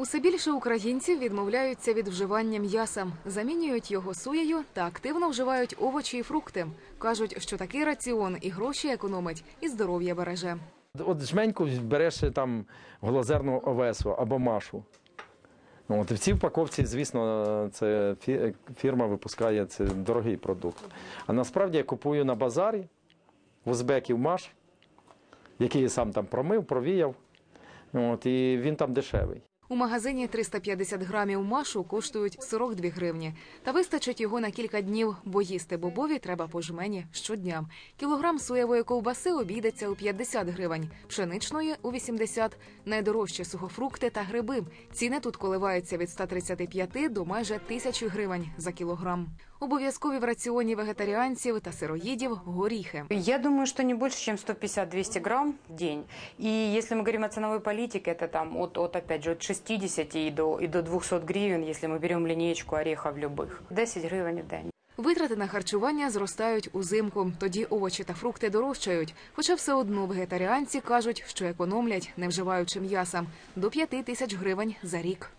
Усе більше українців відмовляються від вживання м'яса, замінюють його соєю та активно вживають овочі і фрукти. кажуть, що такий раціон і гроші економить, і здоров'я береже. От жменьку береш там глазерну овесу або машу. Ну, От, в цій упаковці, звісно, це фірма випускає це дорогий продукт. А насправді я купую на базарі в узбеків маш, який я сам там промив, провіяв. От, і він там дешевий. У магазині 350 грамів машу коштують 42 гривні. Та вистачить його на кілька днів, бо їсти бобові треба по жмені щодня. Кілограм соєвої ковбаси обійдеться у 50 гривень, пшеничної – у 80. Найдорожчі сухофрукти та гриби. Ціни тут коливаються від 135 до майже 1000 гривень за кілограм. Обов'язкові в раціоні вегетаріанців та сироїдів – горіхи. Я думаю, что не больше, чем 150-200 грамм в день. И если мы говорим о ценовой политике, это там от, от опять же, от 60 і до, і до 200 гривень, якщо ми беремо линеечку орехів любих. 10 гривень в день. Витрати на харчування зростають узимку, тоді овочі та фрукти дорожчають. Хоча все одно вегетаріанці кажуть, що економлять, не вживаючи м'яса, до 5 тисяч гривень за рік.